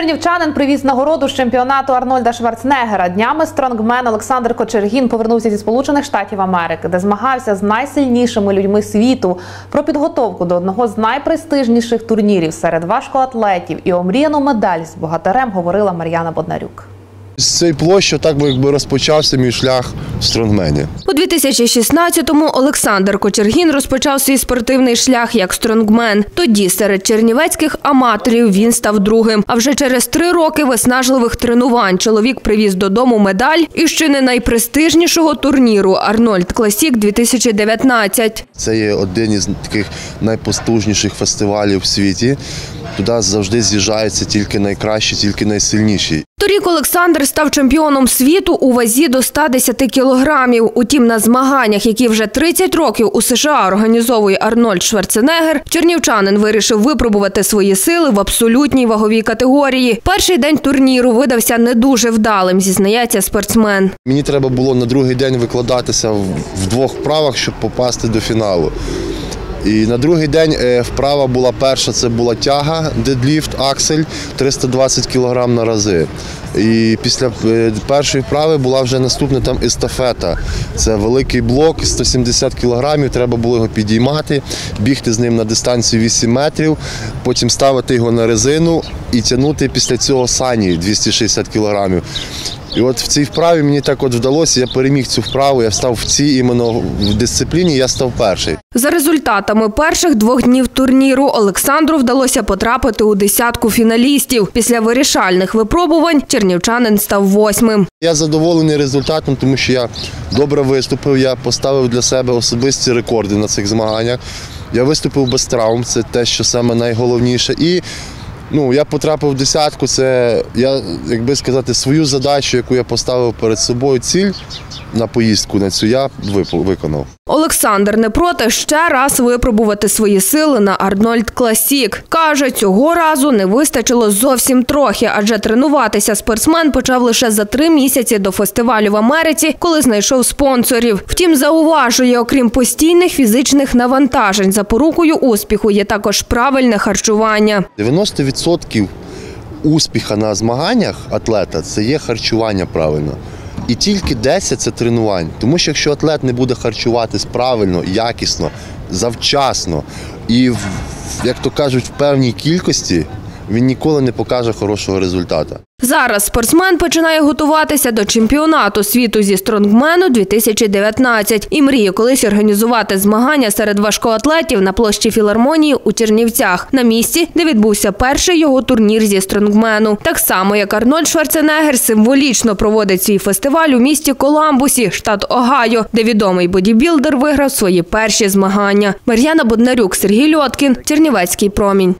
Чернівчанин привіз нагороду з чемпіонату Арнольда Шварценеггера. Днями стронгмен Олександр Кочергін повернувся зі Сполучених Штатів Америки, де змагався з найсильнішими людьми світу про підготовку до одного з найпрестижніших турнірів серед важкоатлетів і омріяну медаль з богатирем говорила Мар'яна Боднарюк. З цієї площі так би якби розпочався мій шлях в стронгмені. У 2016-му Олександр Кочергін розпочав свій спортивний шлях як стронгмен. Тоді серед чернівецьких аматорів він став другим. А вже через три роки виснажливих тренувань чоловік привіз додому медаль і ще не найпрестижнішого турніру Арнольд Класік 2019. Це є один із таких найпостужніших фестивалів в світі. Туди завжди з'їжджаються тільки найкращі, тільки найсильніші. Торік Олександр став чемпіоном світу у вазі до 110 кілограмів. Утім, на змаганнях, які вже 30 років у США організовує Арнольд Шварценеггер, чернівчанин вирішив випробувати свої сили в абсолютній ваговій категорії. Перший день турніру видався не дуже вдалим, зізнається спортсмен. Мені треба було на другий день викладатися в двох вправах, щоб попасти до фіналу. І на другий день е, вправа була перша, це була тяга, дедліфт, аксель 320 кг на рази. І після е, першої вправи була вже наступна там естафета. Це великий блок, 170 кг, треба було його підіймати, бігти з ним на дистанцію 8 метрів, потім ставити його на резину і тягнути після цього сані 260 кг. І от в цій вправі мені так от вдалося, я переміг цю вправу, я встав в цій іменно в дисципліні, я став перший. За результатами перших двох днів турніру Олександру вдалося потрапити у десятку фіналістів. Після вирішальних випробувань чернівчанин став восьмим. Я задоволений результатом, тому що я добре виступив, я поставив для себе особисті рекорди на цих змаганнях. Я виступив без травм, це те, що саме найголовніше. І ну, я потрапив в десятку. Це я, як би сказати, свою задачу, яку я поставив перед собою, ціль на поїздку на цю я виконав. Олександр не проти ще раз випробувати свої сили на Арнольд Класік. Каже, цього разу не вистачило зовсім трохи, адже тренуватися спортсмен почав лише за три місяці до фестивалю в Америці, коли знайшов спонсорів. Втім, зауважує, окрім постійних фізичних навантажень, запорукою успіху є також правильне харчування. 90% успіха на змаганнях атлета це є харчування правильно. І тільки 10 це тренувань. Тому що якщо атлет не буде харчуватись правильно, якісно, завчасно і, як то кажуть, в певній кількості, він ніколи не покаже хорошого результату. Зараз спортсмен починає готуватися до чемпіонату світу зі стронгмену 2019 і мріє колись організувати змагання серед важкоатлетів на площі філармонії у Чернівцях, на місці, де відбувся перший його турнір зі стронгмену. Так само, як Арнольд Шварценеггер символічно проводить свій фестиваль у місті Коламбусі, штат Огайо, де відомий бодібілдер виграв свої перші змагання. Мар'яна Боднарюк, Сергій Льоткін, Чернівецький промінь.